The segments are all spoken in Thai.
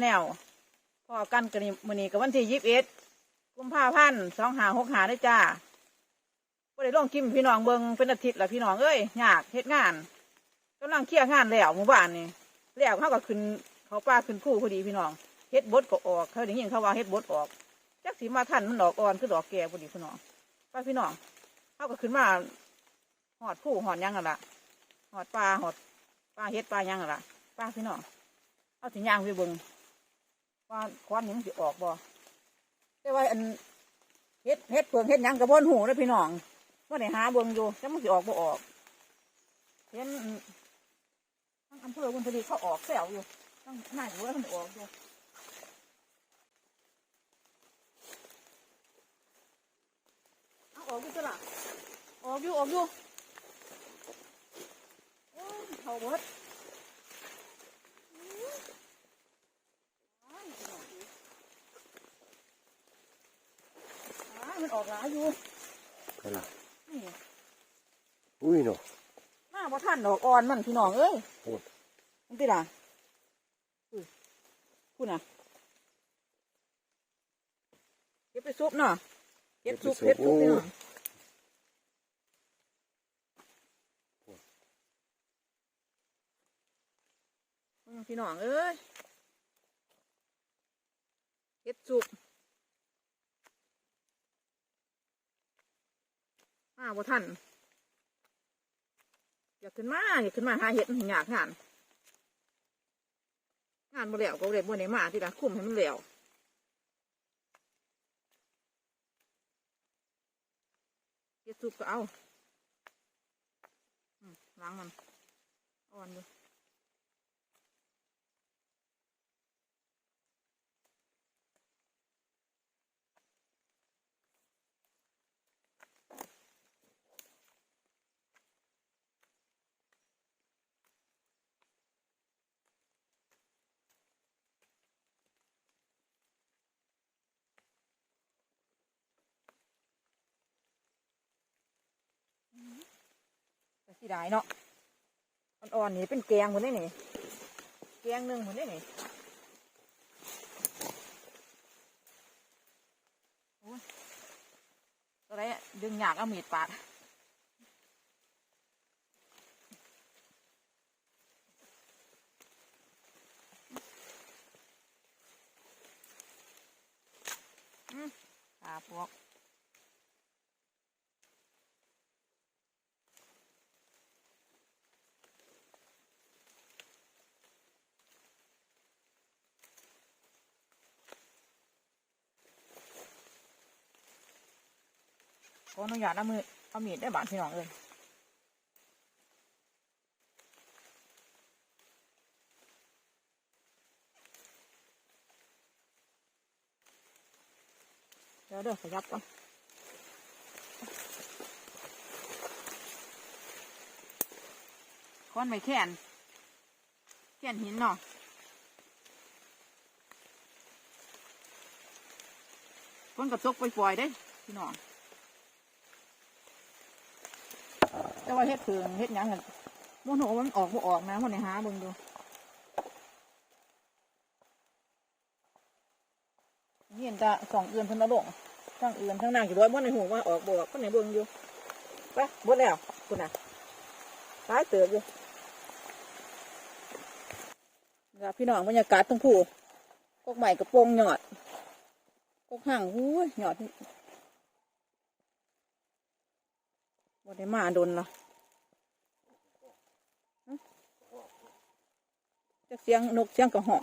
องนุชกรสแนลพอกันกันนี่มื้อนี้กับวันที่ยี่สิบเอ็ดกุมภาพันธ์สองหาหกหาได้จ้าบ่ได้ลงกิมพี่น้องเบิงเป็นอาทิตย์ละพี่น้องเอ้ยยากเฮ็ดงานกำลังเคลียร์งานแล้วหมู่บ้านนี่แล้วเขาก็ขึ้นเขาป้าขึ้นคู่พอดีพี่น้องเฮ็ดบดก็ออกเขาได้ยินเขาว่าเฮ็ดบดออกจักสีมาทันมันดอกอ่อนคือดอกแก่พอดีพี่น้องป้าพี่น้องเขาก็ขึ้นมาหอดคู่หอดยังกันละหอดปลาหอดปลาเฮ็ดปลายังกันละป้าพี่น้องเอาสิยางไปเบิง ว่าควันนี่มันสิออกบ่แต่ว่าอันเฮ็ดเฮ็ดเผืองเฮ็ดหยังกระบอนหูนะพี่น้องว่าได้หาเบิ่งอยู่แต่มันสิออกบ่ออกเห็นทั้งอำเภอบุญทลีเขาออกแซวอยู่ทั้งหน้าอยู่ว่ามันออกอยู่ออกอยู่ตละออกอยู่ออกอยู่โอ้ยเขาเบิด อ้ายมันออก หลายอยู่ใช่ล่ะนี่อุ้ยเนาะหน้าพระท่านดอกอ่อนมันพี่น้องเอ้ยโอ้มันติล่ะอุ้ยคุณน่ะเก็บไปซุปเนาะเก็บซุปเก็บซุปพี่น้องอืมพี่น้องเอ้ยเก็บซุป มาบ่ท่านอยากขึ้นมาอยากขึ้นมาหาเห็ดมันยากงาน งานบ่แล้วก็เลยบ่ได้มาที่ละคุมให้มันแล้วเฮ็ดซุปก็เอาอืมล้างมันอ่อนอยู่ แต่สิได้เนาะอ่อนๆนี่เป็นแกงหมดเลยนี่แกงหนึ่งหมดเลยนี่โอ้ยตัวไรอะดึงหยากเอามีดปาด อืมขาพวก ขออนุญาตเอามือเอามีดได้บาดพี่น้องเอ้ยเดี๋ยวเด้อขยับก่อนค้อนไม่แขนแขนหินเนาะคนกระจกไปปล่อยๆเด้พี่น้อง แต่ว่าเฮ็ดเพิงเฮ็ดหยังกันมันหัวมันออกบ่ออกนะมันในหาเบิ่งดูเห็นแตาสองเอือนพิ่นมาลงทั้งเอือนทั้งนางกี่ร้อยมันในหูว่าออกบ่ออกมันในเบิ่งอยู่ไปหมดแล้วคุณน่ะตายเติบอยู่นี่ล่ะพี่น้องบรรยากาศตรงผู้กกใหม่กระโปรงหยอดกกห่างหูยหยอดนี่ บ่ได้มาโดนละจะเสียงนกเสียงกระหอก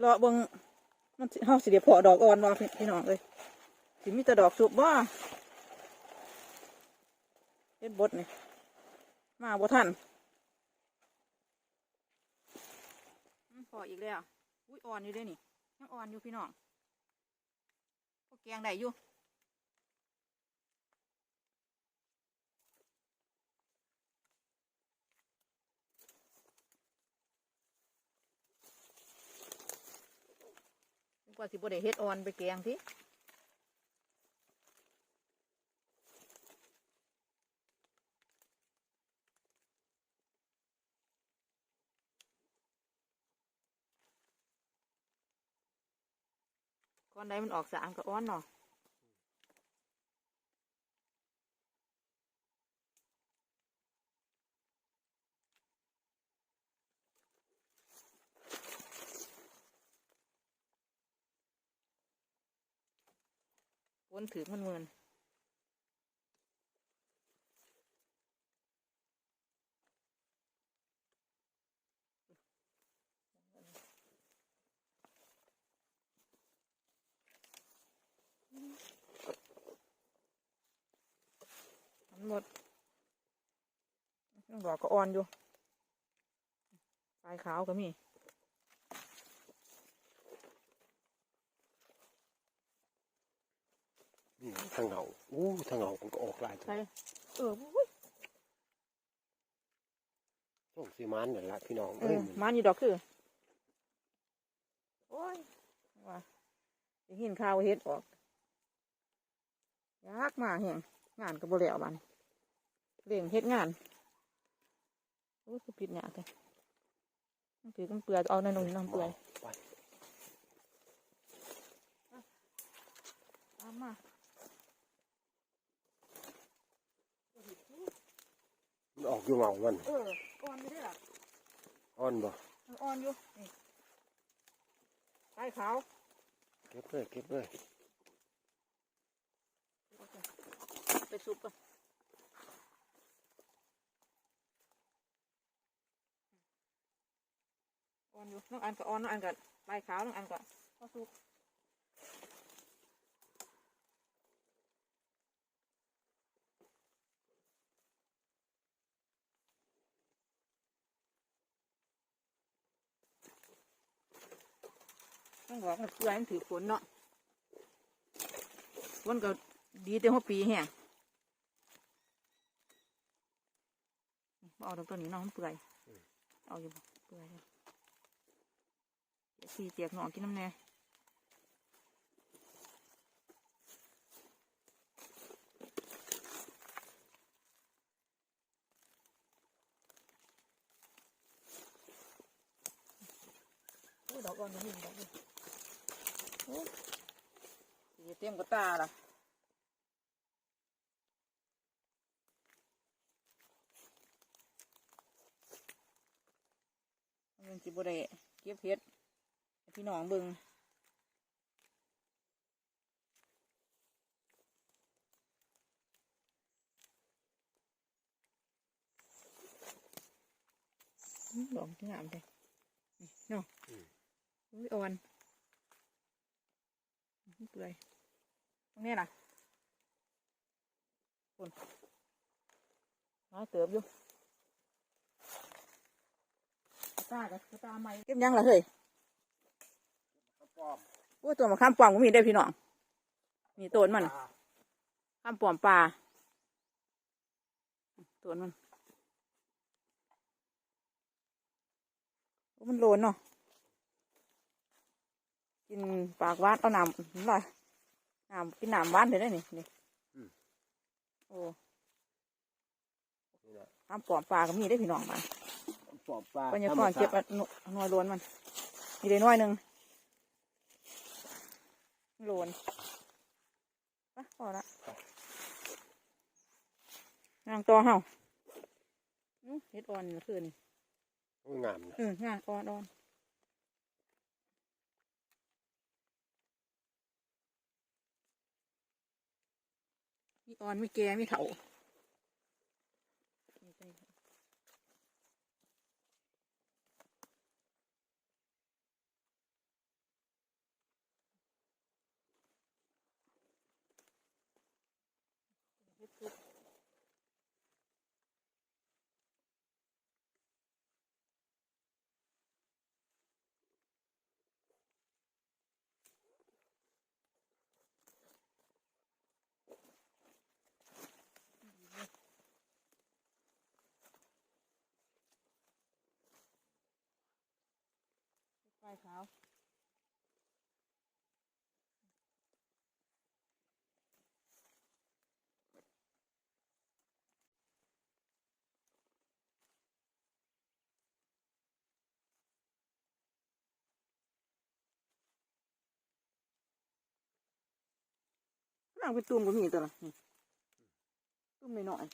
เลาะเบิ้งมันเฮาสิเดี๋ยวพอดอกอ่อนบ่พี่น้องเลยสิมีแต่ดอกสุบว่าเฮ็ดบดนี่มาบ่ทันพออีกแล้วอุ้ยอ่อนอยู่ด้วยนี่ยังอ่อนอยู่พี่น้องพวกแกงได้อยู่ กว่าสิบ่ได้เฮ็ดออนไปแกงที่ก้อนใดมันออกสามก็อ้อนเนาะ นถือมันเมือนมันหมดต้องดอกก็อ่อนอยู่ปลายขาวก็มี นี่ทางเหงาอู้ทางเหงามันก็ออกหลายตัวใช่เอออุ้ยช่วงสีมันนั่นละพี่น้องเอเอ้ยอมันอยู่ดอกคือโอ้ยว่าจะหินข้าวเฮ็ดออกยากมากแหงงานก็บ่แล้วบันเร่งเฮ็ดงานโอ้ยคือผิดเนี่ยแต่มันถือกันเปลือยเอาในนนน้ำเปลือยไป ตามมา มัน ออกอยู่เหงามันเอออ่อนอยู่ด้วยล่ะอ่อนบ่เอออ่อนอยู่นี่ใต้ขาวเก็บเลยเก็บเลยไปซุปก่อนอ่อนอยู่น้องอันก็อ่อนน้องอันก็ใบขาวน้องอันก็ข้าวซุป องบอกเพื่อนถือฝนเนาะฝนก็ดีแต่หัวปีแห้งบ่เอาตรงต้นนี้น้องเปื่อย เอาอยู่เปื่อยเลยเดี๋ยวสีเจียกหนองกินน้ำแน่ดอกอ่อนยังมีดอกอ่อ้ยสี เต็มกระตาล่ะมันสิบ่ได้เก็บเห็ดให้พี่น้องเบิ่งอื้อดอกที่งามเลยนี่เนาะอุ้ยอ่อนอื้อ เปื่อยตรงนี้ล่ะคนน้อยเติบอยู่ตากับตาใหม่เก็บยังล่ะเฮ้ยป้อมโอ้ยตัวมะขามป้อมก็มีได้อพี่น้องนี่ต้นมันข้ามป้อมปลาต้นมันโอ้มันโลนเนาะ กินปากหวานเอาน้ำนี่ล่ะน้ำกินน้ำหวานเถอะได้อนี่นี่โอ้นี่นะข้ามป้อมปลาก็มีได้อพี่น้องมาปอบปลาปัญญากรเก็บอันหน่หน่วยโลนมันมีได้หน่วยหนึ่งโลนไปพอละนางตัวเฮาอื้อเฮ็ดอ่อนนี่คือนี่โอ้ยงามนะ เอองาอ่อนอ่อน มีอ่อนมีแก่มีเถา ขาวางเป็นตุ่มก็มีตัวละตุ่มหน่อย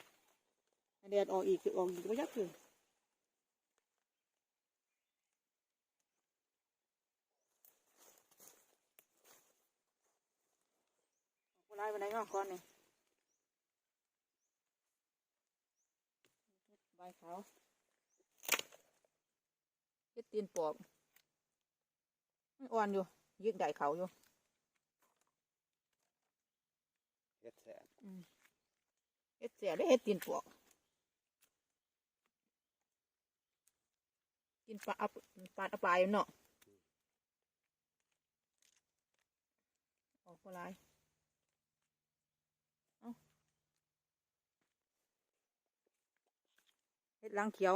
ๆแดดออกอีกคือออกอีกก็ยักคือ ออก ไล่ไปไหนก็ก่อนนี่ใบขาวเฮ็ดตีนปอบมันอ่อนอยู่ยึกได้เขาอยู่เฮ็ดแสบเฮ็ดเสียได้เฮ็ดตีนปอบกินปลาอับปลาอับปลายอยู่เนาะออกมาลายเอ้า เฮ็ดล้างเขียว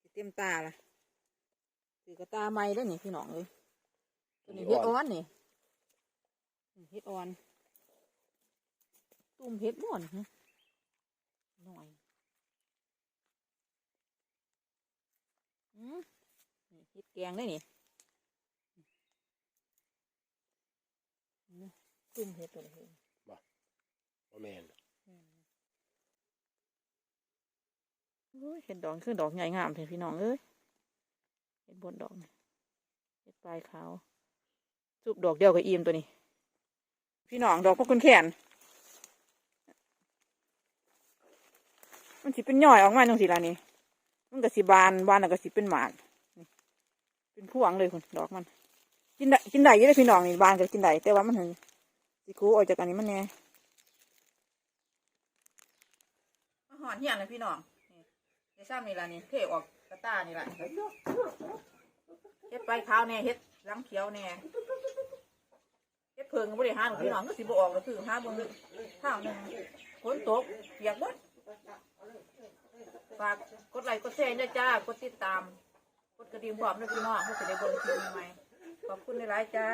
สิเต็มตาละสีกระตาไม่ได้นี่พี่น้องเลยตัวนี้เฮ็ดอ่อนนี่นี่เฮ็ดอ่อน ตุ่มเฮ็ดม่อนฮะหน่อยอืมนี่เฮ็ดแกงได้นี่นี่ ตุ่มเฮ็ดตัวนี้เฮ็ดบ่แม่นโอ้ยเห็ดดอกคือดอกใหญ่งามเลยพี่น้องเอ้ยเห็ดบนดอกนี่เห็ดปลายขาวสุบดอกเดียวกับอีมตัวนี้ พี่น้องดอกพวกคุณแขนมันสิเป็นย่อยออกมาจังสิล่ะนี่มันก็สิบานบานแล้วก็สิเป็นหมากนี่เป็นพวงเลยคุณดอกมัน กินได้กินได้อยังได้พี่น้องนี่บานก็กินได้แต่ว่ามันถึง สิคูออกจากอันนี้มันแน่มาหอนเหี่ยงเลยพี่น้องเฮ็ดซ้ำนี่ละนี่เทออกกระตานี่ล่ะเฮ็ดไปขาวแน่เฮ็ดหลังเขียวแน่เฮ็ดเพิงก็บ่ได้ห้าหรอกพี่น้องก็สิบออกแล้วคือห้าเบิ่งทางหนึ่งฝนตกเปียกเบิดฝากกดไลค์กดแชร์ด้วยจ้ากดติดตาม กดกระดิ่งพร้อมด้วยพี่น้องเพื่อจะได้เบิ่งคลิปใหม่ๆขอบคุณหลายๆจ้า